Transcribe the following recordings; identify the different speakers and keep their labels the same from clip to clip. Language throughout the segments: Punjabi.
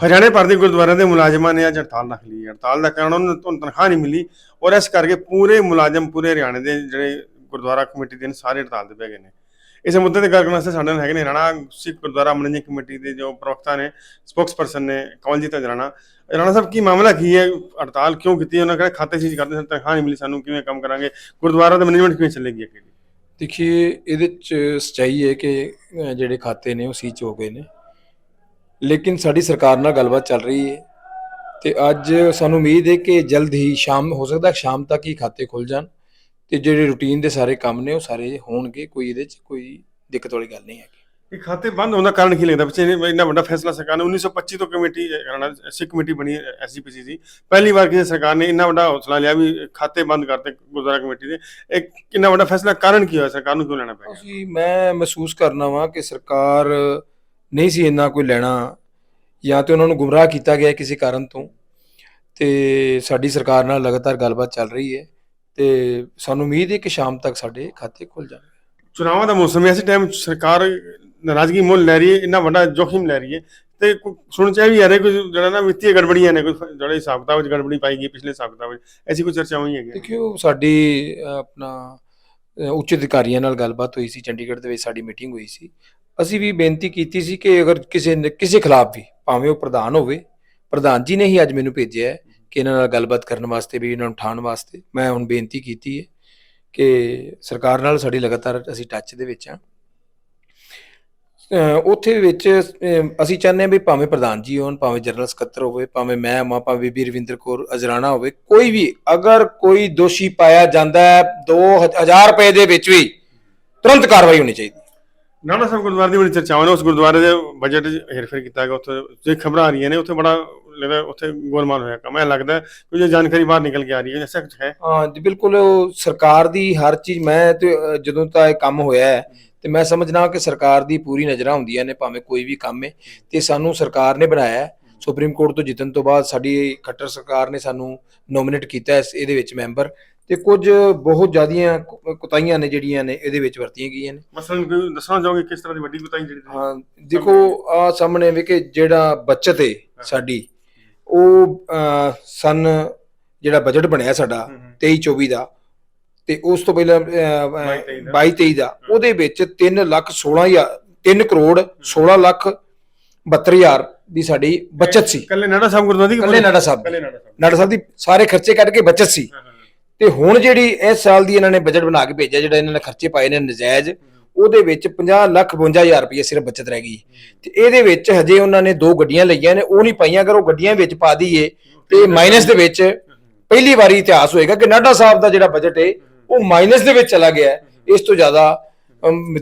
Speaker 1: ਹਰਿਆਣੇ ਭਰ ਦੇ ਗੁਰਦੁਆਰਿਆਂ ਦੇ ਮੁਲਾਜ਼ਮਾਂ ਨੇ ਅੱਜ ਹੜਤਾਲ ਰੱਖ ਲਈ। ਹੜਤਾਲ ਦਾ ਕਾਰਨ ਉਹਨਾਂ ਨੂੰ ਤਨਖਾਹ ਨਹੀਂ ਮਿਲੀ ਔਰ ਇਸ ਕਰਕੇ ਪੂਰੇ ਮੁਲਾਜ਼ਮ, ਪੂਰੇ ਹਰਿਆਣੇ ਦੇ ਜਿਹੜੇ ਗੁਰਦੁਆਰਾ ਕਮੇਟੀ ਦੇ ਨੇ, ਸਾਰੇ ਹੜਤਾਲ ਤੇ ਪੈ ਗਏ ਨੇ। ਇਸ ਮੁੱਦੇ ਤੇ ਗੱਲ ਕਰਨ ਵਾਸਤੇ ਸਾਡੇ ਨਾਲ ਹੈਗੇ ਨੇ ਰਾਣਾ ਸਿੱਖ ਗੁਰਦੁਆਰਾ ਮੈਨੇਜਿੰਗ ਕਮੇਟੀ ਦੇ ਜੋ ਪ੍ਰਵਕਤਾ ਨੇ ਸਪੋਕਸਪਰਸਨ ਨੇ ਕਮਲਜੀਤ ਰਾਣਾ। ਰਾਣਾ ਸਾਹਿਬ, ਕੀ ਮਾਮਲਾ ਕੀ ਹੈ? ਹੜਤਾਲ ਕਿਉਂ ਕੀਤੀ? ਹੈ? ਉਹਨਾਂ ਕਹਿੰਦੇ ਖਾਤੇ ਸੀਜ਼ ਕਰਦੇ ਸਾਨੂੰ, ਤਨਖਾਹ ਨਹੀਂ ਮਿਲੀ ਸਾਨੂੰ, ਕਿਵੇਂ ਕੰਮ ਕਰਾਂਗੇ? ਗੁਰਦੁਆਰਾ ਦਾ ਮੈਨੇਜਮੈਂਟ ਕਿਵੇਂ ਚੱਲੇਗੀ ਅੱਗੇ?
Speaker 2: ਦੇਖੀਏ, ਇਹਦੇ ਚ ਸਚਾਈ ਹੈ ਕਿ ਜਿਹੜੇ ਖਾਤੇ ਨੇ ਉਹ ਸੀਚ ਹੋ ਗਏ ਨੇ। ਲੇਕਿਨ ਸਾਡੀ ਸਰਕਾਰ ਨਾਲ ਗੱਲਬਾਤ ਚੱਲ ਰਹੀ ਹੈ ਤੇ ਅੱਜ ਸਾਨੂੰ ਉਮੀਦ ਹੈ ਕਿ ਜਲਦ ਹੀ ਸ਼ਾਮ ਹੋ ਸਕਦਾ ਸ਼ਾਮ ਤੱਕ ਹੀ ਖਾਤੇ ਖੁੱਲ ਜਾਣ ਤੇ ਜਿਹੜੇ ਰੂਟੀਨ ਦੇ ਸਾਰੇ ਕੰਮ ਨੇ ਉਹ ਸਾਰੇ ਹੋਣਗੇ ਕੋਈ ਇਹਦੇ ਚ ਕੋਈ ਦਿੱਕਤ ਵਾਲੀ ਗੱਲ ਨਹੀਂ ਹੈਗੀ।
Speaker 1: ਇਹ ਖਾਤੇ ਬੰਦ ਹੋਣ ਦਾ ਕਾਰਨ ਕੀ ਲੱਗਦਾ? ਬੱਚੇ ਨੇ ਇੰਨਾ ਵੱਡਾ ਫੈਸਲਾ ਸਰਕਾਰ ਨੇ 1925 ਤੋਂ ਕਮੇਟੀ ਸਿੱਖ ਕਮੇਟੀ ਬਣੀ ਐਸਜੀਪੀਸੀ ਦੀ। ਪਹਿਲੀ ਵਾਰ ਕਿਸੇ ਸਰਕਾਰ ਨੇ ਇੰਨਾ ਵੱਡਾ ਹੌਸਲਾ ਲਿਆ ਵੀ ਖਾਤੇ ਬੰਦ ਕਰਤੇ ਗੁਰਦੁਆਰਾ ਕਮੇਟੀ ਦੇ। ਇਹ ਕਿੰਨਾ ਵੱਡਾ ਫੈਸਲਾ ਕਾਰਨ ਕੀ ਹੋਇਆ? ਸਰਕਾਰ ਨੂੰ ਕਿਉਂ ਲੈਣਾ ਪਿਆ
Speaker 2: ਅਸੀਂ ਮੈਂ ਮਹਿਸੂਸ ਕਰਨਾ ਵਾਂ ਕਿ ਸਰਕਾਰ ਨਹੀਂ ਸੀ ਇੰਨਾ ਕੋਈ ਲੈਣਾ ਜਾਂ ਤੇ ਉਹਨਾਂ ਨੂੰ ਗੁੰਮਰਾਹ ਕੀਤਾ ਗਿਆ ਕਿਸੇ ਕਾਰਨ ਤੋਂ ਤੇ ਸਾਡੀ ਸਰਕਾਰ ਨਾਲ ਲਗਾਤਾਰ ਗੱਲਬਾਤ ਚੱਲ ਰਹੀ ਹੈ ਤੇ ਸਾਨੂੰ ਉਮੀਦ ਹੈ ਕਿ ਸ਼ਾਮ ਤੱਕ ਸਾਡੇ ਖਾਤੇ ਖੁੱਲ ਜਾਣਗੇ।
Speaker 1: ਚੁਣਾਵਾਂ ਦਾ ਮੌਸਮ ਹੈ ਇਸ ਟਾਈਮ ਸਰਕਾਰ ਨਾਰਾਜ਼ਗੀ ਮੁੱਲ ਲੈ ਰਹੀ ਹੈ ਇੰਨਾ ਵੱਡਾ ਜੋਖਿਮ ਲੈ ਰਹੀ ਹੈ ਤੇ ਸੁਣ ਚ ਇਹ ਵੀ ਆ ਰਿਹਾ ਕੋਈ ਜਿਹੜਾ ਨਾ ਵਿੱਤੀ ਗੜਬੜੀਆਂ ਨੇ ਕੋਈ ਜਿਹੜੇ ਹਿਸਾਬ ਕਿਤਾਬ ਵਿੱਚ ਗੜਬੜੀ ਪਾਈ ਗਈ ਪਿਛਲੇ ਹਿਸਾਬ ਕਿਤਾਬ ਵਿੱਚ ਐਸੀ ਕੋਈ ਚਰਚਾ ਹੋਈ ਹੈਗੀ
Speaker 2: ਦੇਖਿਓ ਸਾਡੀ ਆਪਣਾ ਉੱਚ ਅਧਿਕਾਰੀਆਂ ਨਾਲ ਗੱਲਬਾਤ ਹੋਈ ਸੀ ਚੰਡੀਗੜ੍ਹ ਦੇ ਵਿੱਚ ਸਾਡੀ ਮੀਟਿੰਗ ਹੋਈ ਸੀ ਅਸੀਂ ਵੀ ਬੇਨਤੀ ਕੀਤੀ ਸੀ ਕਿ ਅਗਰ ਕਿਸੇ ਨੇ ਕਿਸੇ ਖਿਲਾਫ ਵੀ ਭਾਵੇਂ ਉਹ ਪ੍ਰਧਾਨ ਹੋਵੇ ਪ੍ਰਧਾਨ ਜੀ ਨੇ ਹੀ ਅੱਜ ਮੈਨੂੰ ਭੇਜਿਆ ਹੈ ਕਿ ਇਹਨਾਂ ਨਾਲ ਗੱਲਬਾਤ ਕਰਨ ਵਾਸਤੇ ਵੀ ਇਹਨਾਂ ਨੂੰ ਉਠਾਉਣ ਵਾਸਤੇ। ਮੈਂ ਹੁਣ ਬੇਨਤੀ ਕੀਤੀ ਹੈ ਕਿ ਸਰਕਾਰ ਨਾਲ ਸਾਡੀ ਲਗਾਤਾਰ ਅਸੀਂ ਟੱਚ ਦੇ ਵਿੱਚ ਆ ਉੱਥੇ ਵਿੱਚ ਅ, ਅਸੀਂ ਚਾਹੁੰਦੇ ਹਾਂ ਵੀ ਭਾਵੇਂ ਪ੍ਰਧਾਨ ਜੀ ਹੋਣ ਭਾਵੇਂ ਜਨਰਲ ਸਕੱਤਰ ਹੋਵੇ ਭਾਵੇਂ ਮੈਂ ਮਾਂ ਭਾਵੇਂ ਬੀਬੀ ਰਵਿੰਦਰ ਕੌਰ ਅਜਰਾਣਾ ਹੋਵੇ ਕੋਈ ਵੀ ਅਗਰ ਕੋਈ ਦੋਸ਼ੀ ਪਾਇਆ ਜਾਂਦਾ ਹੈ 2000 ਰੁਪਏ ਦੇ ਵਿੱਚ ਵੀ ਤੁਰੰਤ ਕਾਰਵਾਈ ਹੋਣੀ ਚਾਹੀਦੀ
Speaker 1: ਨਾਨਾ ਸਾਹਿਬ ਗੁਰਦੁਆਰੇ ਦੀ ਬੜੀ ਚਰਚਾਵਾਂ ਨੇ, ਉਸ ਗੁਰਦੁਆਰੇ ਦੇ ਬਜਟ ਹੇਰਫੇਰ ਕੀਤਾ ਗਿਆ, ਉੱਥੇ ਜੇ ਖਬਰਾਂ ਆ ਰਹੀਆਂ ਨੇ, ਉੱਥੇ ਬੜਾ ਲੱਗਦਾ ਉੱਥੇ ਗੋਲਮਾਲ ਹੋਇਆ ਕੰਮ, ਐ ਲੱਗਦਾ ਕਿ ਜੇ ਜਾਣਕਾਰੀ ਬਾਹਰ ਨਿਕਲ ਕੇ ਆ ਰਹੀ ਹੈ ਐਸਾ ਕੁਝ ਹੈ।
Speaker 2: ਹਾਂ ਜੀ, ਬਿਲਕੁਲ ਸਰਕਾਰ ਦੀ ਹਰ ਚੀਜ਼, ਮੈਂ ਤੇ ਜਦੋਂ ਤਾਂ ਇਹ ਕੰਮ ਹੋਇਆ ਹੈ, ਤੇ ਮੈਂ ਸਮਝਣਾ ਕਿ ਸਰਕਾਰ ਦੀ ਪੂਰੀ ਨਜ਼ਰਾਂ ਹੁੰਦੀਆਂ ਨੇ, ਭਾਵੇਂ ਕੋਈ ਵੀ ਕੰਮ ਹੈ, ਤੇ ਸਾਨੂੰ ਸਰਕਾਰ ਨੇ ਬਣਾਇਆ ਸੁਪਰੀਮ ਕੋਰਟ ਤੋਂ ਜਿੱਤਣ ਤੋਂ ਬਾਅਦ ਸਾਡੀ ਖੱਟਰ ਸਰਕਾਰ ਨੇ ਸਾਨੂੰ ਨੋਮੀਨੇਟ ਕੀਤਾ ਇਸ- ਇਹਦੇ ਵਿੱਚ ਮੈਂਬਰ ਤੇ ਕੁਝ ਬਹੁਤ ਜ਼ਿਆਦੀਆਂ ਕੁ- ਕੁਤਾਹੀਆਂ ਨੇ ਜਿਹੜੀਆਂ ਨੇ ਇਹਦੇ ਵਿੱਚ ਵਰਤੀਆਂ ਗਈਆਂ ਨੇ।
Speaker 1: ਮਸਲਨ ਕੋਈ ਦੱਸਣਾ ਚਾਹੋਗੇ ਕਿਸ ਤਰ੍ਹਾਂ ਦੀ ਵੱਡੀ ਕੁਤਾਈ ਜਿਹੜੀ ਤੁਸੀਂ-
Speaker 2: ਹਾਂ ਦੇਖੋ ਆ ਸਾਹਮਣੇ ਵੀ ਕਿ ਜਿਹੜਾ ਬੱਚਤ ਹੈ। ਸਾਡੀ ਉਹ ਅਹ, ਸਨ ਜਿਹੜਾ ਬਜਟ ਬਣਿਆ ਸਾਡਾ
Speaker 1: ਹਮ, ਹਮ।
Speaker 2: 23 24 ਦਾ ਤੇ ਉਸ ਤੋਂ ਪਹਿਲਾਂ
Speaker 1: 22 ਦਾ।
Speaker 2: 22 23 ਦਾ। ਉਹਦੇ ਵਿੱਚ 3 ਲੱਖ 16 ਹਜ਼ਾਰ 3 ਕਰੋੜ 16 ਲੱਖ 72 ਹਜ਼ਾਰ ਦੀ ਸਾਡੀ ਬਚਤ ਸੀ।
Speaker 1: ਕੱਲੇ ਨਾਡਾ ਸਾਹਿਬ ਗੁਰਦੁਆਰੇ ਦੀ
Speaker 2: ਕੱਲੇ ਨਾਡਾ ਸਾਹਿਬ
Speaker 1: ਕੱਲੇ ਨਾਡਾ ਸਾਹਿਬ
Speaker 2: ਨਾਡਾ ਸਾਹਿਬ ਦੀ ਸਾਰੇ ਖਰਚੇ ਕੱਢ ਕੇ ਬਚਤ ਸੀ।
Speaker 1: ਹਾਂ,
Speaker 2: ਤੇ ਹੁਣ ਜਿਹੜੀ ਇਸ ਸਾਲ ਦੀ ਇਹਨਾਂ ਨੇ ਬਜਟ ਬਣਾ ਕੇ ਭੇਜਿਆ ਜਿਹੜਾ ਇਹਨਾਂ ਨੇ ਖਰਚੇ ਪਾਏ ਨੇ ਨਜਾਇਜ਼ ਉਹਦੇ ਵਿੱਚ 50 ਲੱਖ 52 ਹਜ਼ਾਰ ਰੁਪਏ ਸਿਰਫ ਬਚਤ ਰਹਿ ਗਈ। ਤੇ ਇਹਦੇ ਵਿੱਚ ਹਜੇ ਉਹਨਾਂ ਨੇ ਦੋ ਗੱਡੀਆਂ ਲਈਆਂ ਨੇ ਉਹ ਨਹੀਂ ਪਾਈਆਂ ਅਗਰ ਉਹ ਗੱਡੀਆਂ ਵਿੱਚ ਪਾ ਦਈਏ ਤੇ ਮਾਈਨਸ ਦੇ ਵਿੱਚ ਪਹਿਲੀ ਵਾਰੀ ਇਤਿਹਾਸ ਹੋਏਗਾ ਕਿ ਨਾਡਾ ਸਾਹਿਬ ਦਾ ਜਿਹੜਾ ਬਜਟ ਹੈ ਉਹ ਮਾਈਨਸ ਦੇ ਵਿੱਚ ਚਲਾ ਗਿਆ। ਇਸ ਤੋਂ ਜ਼ਿਆਦਾ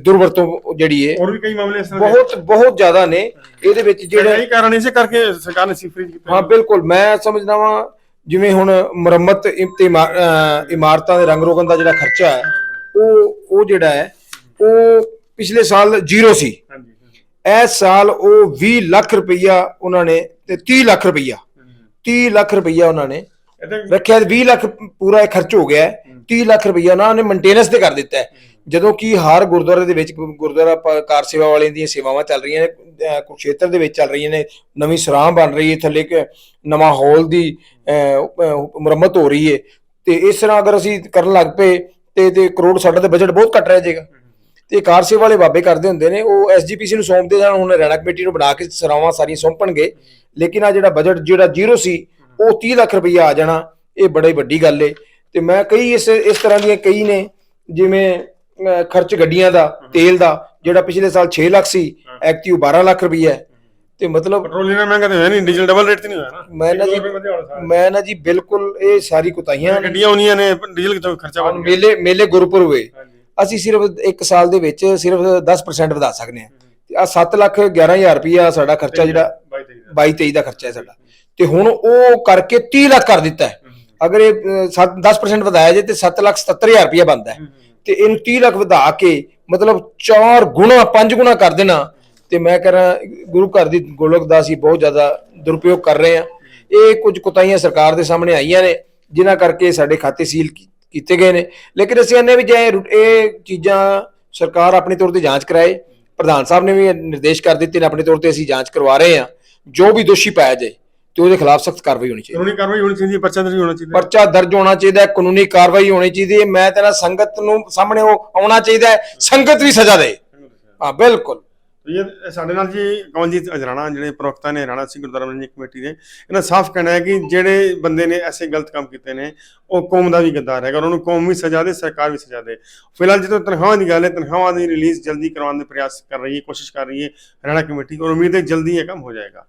Speaker 2: ਦੁਰਵਰਤੋਂ ਜਿਹੜੀ ਹੈ
Speaker 1: ਹੋਰ ਵੀ ਕਈ ਮਾਮਲੇ ਇਸ ਤਰ੍ਹਾਂ
Speaker 2: ਬਹੁਤ ਬਹੁਤ ਜ਼ਿਆਦਾ ਨੇ। ਇਹਦੇ ਵਿੱਚ
Speaker 1: ਜਿਹੜੇ ਕਈ ਕਾਰਨ ਇਸੇ ਕਰਕੇ ਸਰਕਾਰ ਨੇ ਸੀਫਰੇਜ ਕੀਤਾ
Speaker 2: ਹਾਂ ਬਿਲਕੁਲ ਮੈਂ ਸਮਝਦਾ ਵਾਂ ਜਿਵੇਂ ਹੁਣ ਮੁਰੰਮਤ ਤੇ ਇਮਾਰਤਾਂ ਦੇ ਰੰਗ ਰੋਗਨ ਦਾ ਜਿਹੜਾ ਖਰਚਾ ਹੈ ਉਹ ਉਹ ਜਿਹੜਾ ਹੈ ਉਹ ਪਿਛਲੇ ਸਾਲ ਜ਼ੀਰੋ ਸੀ। ਇਸ ਸਾਲ ਉਹ 20 ਲੱਖ ਰੁਪਈਆ ਉਹਨਾਂ ਨੇ ਤੇ 30 ਲੱਖ ਰੁਪਈਆ। 30 ਲੱਖ ਰੁਪਈਆ ਉਹਨਾਂ ਨੇ ਰੱਖਿਆ 20 ਲੱਖ ਪੂਰਾ ਇਹ ਖਰਚ ਹੋ ਗਿਆ ਹੈ। 30 ਲੱਖ ਰੁਪਈਆ ਉਹਨਾਂ ਨੇ ਮੇਨਟੇਨੈਂਸ ਤੇ ਕਰ ਦਿੱਤਾ ਹੈ। ਜਦੋਂ ਕਿ ਹਰ ਗੁਰਦੁਆਰੇ ਦੇ ਵਿੱਚ, ਗੁਰਦੁਆਰਾ ਕਾਰ ਸੇਵਾ ਵਾਲਿਆਂ ਦੀਆਂ ਸੇਵਾਵਾਂ ਚੱਲ ਰਹੀਆਂ ਨੇ, ਅਹ ਕੁਰੂਕਸ਼ੇਤਰ ਦੇ ਵਿੱਚ ਚੱਲ ਰਹੀਆਂ ਨੇ, ਨਵੀਂ ਸਰਾਂ ਬਣ ਰਹੀ ਹੈ, ਥੱਲੇ ਇੱਕ ਨਵਾਂ ਹਾਲ ਦੀ ਮੁਰੰਮਤ ਹੋ ਰਹੀ ਹੈ। ਤੇ ਇਸ ਤਰ੍ਹਾਂ ਅਗਰ ਅਸੀਂ ਕਰਨ ਲੱਗ ਪਏ, ਤੇ ਤੇ ਕਰੋੜ ਸਾਡਾ ਤੇ ਬਜਟ ਬਹੁਤ ਘੱਟ ਰਹਿ ਜਾਏਗਾ। ਤੇ ਕਾਰ ਸੇਵਾ ਵਾਲੇ ਬਾਬੇ ਕਰਦੇ ਹੁੰਦੇ ਨੇ, ਉਹ ਐਸਜੀਪੀਸੀ ਨੂੰ ਸੌਂਪਦੇ ਜਾਣ, ਹੁਣ ਹਰਿਆਣਾ ਕਮੇਟੀ ਨੂੰ ਬਣਾ ਕੇ ਸਰਾਵਾਂ ਸਾਰੀਆਂ ਸੌਂਪਣਗੇ। ਲੇਕਿਨ ਆ ਜਿਹੜਾ ਬਜਟ ਜਿਹੜਾ ਜ਼ੀਰੋ ਸੀ, ਉਹ 30 ਲੱਖ ਰੁਪਈਆ ਆ ਜਾਣਾ, ਇਹ ਬੜੀ ਵੱਡੀ ਗੱਲ ਏ। ਤੇ ਮੈਂ ਕਈ ਇਸ ਇਸ ਤਰ੍ਹਾਂ ਦੀਆਂ ਕਈ ਨੇ, ਜਿਵੇਂ ਅਹ, ਖਰਚ ਗੱਡੀਆਂ ਦਾ ਤੇਲ ਦਾ ਜਿਹੜਾ ਪਿਛਲੇ ਸਾਲ 6 ਲੱਖ ਸੀ ਐਕਟਿਵ 12 ਲੱਖ ਰੁਪਈਆ ਹੈ। ਤੇ ਮਤਲਬ
Speaker 1: ਪੈਟਰੋਲ ਇਹਨਾਂ ਮਹਿੰਗਾ ਤੇ ਹੋਇਆ ਨਹੀਂ ਡੀਜ਼ਲ ਡਬਲ ਰੇਟ ਤੇ ਨਹੀਂ ਹੋਇਆ ਨਾ।
Speaker 2: ਮੈਂ ਨਾ ਜੀ
Speaker 1: ਹੋਣਾ।
Speaker 2: ਮੈਂ ਨਾ ਜੀ ਬਿਲਕੁਲ ਇਹ ਸਾਰੀ ਕੁਤਾਈਆਂ ਨੇ।
Speaker 1: ਗੱਡੀਆਂ ਆਉਣੀਆਂ ਨੇ ਡੀਜ਼ਲ ਕਿਤੋਂ ਖਰਚਾ ਵੱਧ ਗਿਆ?
Speaker 2: ਮੇਲੇ ਮੇਲੇ ਗੁਰਪੁਰ ਹੋਏ।
Speaker 1: ਹਾਂਜੀ।
Speaker 2: ਅਸੀਂ ਸਿਰਫ ਇੱਕ ਸਾਲ ਦੇ ਵਿੱਚ ਸਿਰਫ 10% ਵਧਾ ਸਕਦੇ ਹਾਂ। ਤੇ ਆ 7 ਲੱਖ 11000 ਰੁਪਈਆ ਸਾਡਾ ਖਰਚਾ ਜਿਹੜਾ 22 23 ਦਾ। ਖਰਚਾ ਹੈ ਸਾਡਾ। ਤੇ ਹੁਣ ਉਹ ਕਰਕੇ 30 ਲੱਖ ਕਰ ਦਿੱਤਾ ਹੈ। ਅਗਰ ਇਹ ਅਹ, ਸੱਤ- 10% ਵਧਾਇਆ ਜੇ ਤੇ 7 ਲੱਖ 77000 ਰੁਪਈਆ ਬਣਦਾ ਹੈ। ਤੇ ਇਹਨੂੰ 30 ਲੱਖ ਵਧਾ ਕੇ ਮਤਲਬ 4 ਗੁਣਾ 5 ਗੁਣਾ ਕਰ ਦੇਣਾ। ਤੇ ਮੈਂ ਕਹ ਰਿਹਾ, ਗੁਰੂ ਘਰ ਦੀ ਗੋਲਕ ਦਾ ਅਸੀਂ ਬਹੁਤ ਜ਼ਿਆਦਾ ਦੁਰਪਯੋਗ ਕਰ ਰਹੇ ਹਾਂ। ਇਹ ਕੁਝ ਕੁਤਾਈਆਂ ਸਰਕਾਰ ਦੇ ਸਾਹਮਣੇ ਆਈਆਂ ਨੇ, ਜਿਨ੍ਹਾਂ ਕਰਕੇ ਸਾਡੇ ਖਾਤੇ ਸੀਲ ਕੀਤੇ ਗਏ ਨੇ। ਲੇਕਿਨ ਅਸੀਂ ਇਹਨੇ ਵੀ ਜੇ ਇਹ ਰੁ- ਇਹ ਚੀਜ਼ਾਂ ਸਰਕਾਰ ਆਪਣੇ ਤੌਰ ਤੇ ਜਾਂਚ ਕਰਾਏ, ਪ੍ਰਧਾਨ ਸਾਹਿਬ ਨੇ ਵੀ ਨਿਰਦੇਸ਼ ਕਰ ਦਿੱਤੇ ਨੇ, ਆਪਣੇ ਤੌਰ ਤੇ ਅਸੀਂ ਜਾਂਚ ਕਰਵਾ ਰਹੇ ਹਾਂ, ਜੋ ਵੀ ਦੋਸ਼ੀ ਪਾਇਆ ਜਾਏ। ਤੇ ਉਹਦੇ ਖਿਲਾਫ ਸਖਤ ਕਾਰਵਾਈ ਹੋਣੀ ਚਾਹੀਦੀ।
Speaker 1: ਕਾਨੂੰਨੀ ਕਾਰਵਾਈ ਹੋਣੀ ਚਾਹੀਦੀ ਹੈ ਪਰਚਾ ਦਰਜ ਹੋਣਾ ਚਾਹੀਦਾ ਹੈ।
Speaker 2: ਪਰਚਾ ਦਰਜ ਹੋਣਾ ਚਾਹੀਦਾ ਹੈ ਕਾਨੂੰਨੀ ਕਾਰਵਾਈ ਹੋਣੀ ਚਾਹੀਦੀ ਹੈ। ਮੈਂ ਤੇਰਾ ਸੰਗਤ ਨੂੰ ਸਾਹਮਣੇ ਉਹ ਆਉਣਾ ਚਾਹੀਦਾ ਹੈ ਸੰਗਤ ਵੀ ਸਜ਼ਾ ਦੇ। ਹਾਂ ਬਿਲਕੁਲ।
Speaker 1: ਇਹ ਸਾਡੇ ਨਾਲ ਜੀ ਕਮਲਜੀਤ ਅਜਰਾਣਾ ਜਿਹੜੇ ਪ੍ਰਵਕਤਾ ਨੇ ਰਾਣਾ ਸਿੰਘ ਗੁਰਦੁਆਰਾ ਪ੍ਰਬੰਧਕ ਕਮੇਟੀ ਦੇ ਇਹਨਾਂ ਸਾਫ਼ ਕਹਿਣਾ ਹੈ ਕਿ ਜਿਹੜੇ ਬੰਦੇ ਨੇ ਐਸੇ ਗਲਤ ਕੰਮ ਕੀਤੇ ਨੇ ਉਹ ਕੌਮ ਦਾ ਵੀ ਗੱਦਾਰ ਹੈਗਾ ਉਹਨਾਂ ਨੂੰ ਕੌਮ ਵੀ ਸਜ਼ਾ ਦੇ ਸਰਕਾਰ ਵੀ ਸਜ਼ਾ ਦੇ। ਫਿਲਹਾਲ ਜਦੋਂ ਤਨਖਾਹਾਂ ਦੀ ਗੱਲ ਹੈ ਤਨਖਾਹਾਂ ਦੀ ਰਿਲੀਜ਼ ਜਲਦੀ ਕਰਵਾਉਣ ਦੇ ਪ੍ਰਯਾਸ ਕਰ ਰਹੀ ਹੈ ਕੋਸ਼ਿਸ਼ ਕਰ ਰਹੀ ਹੈ ਹਰਿਆਣਾ ਕਮੇਟੀ ਔਰ ਉਮੀਦ ਹੈ ਜਲਦੀ ਇਹ ਕੰਮ ਹੋ ਜਾਏਗਾ।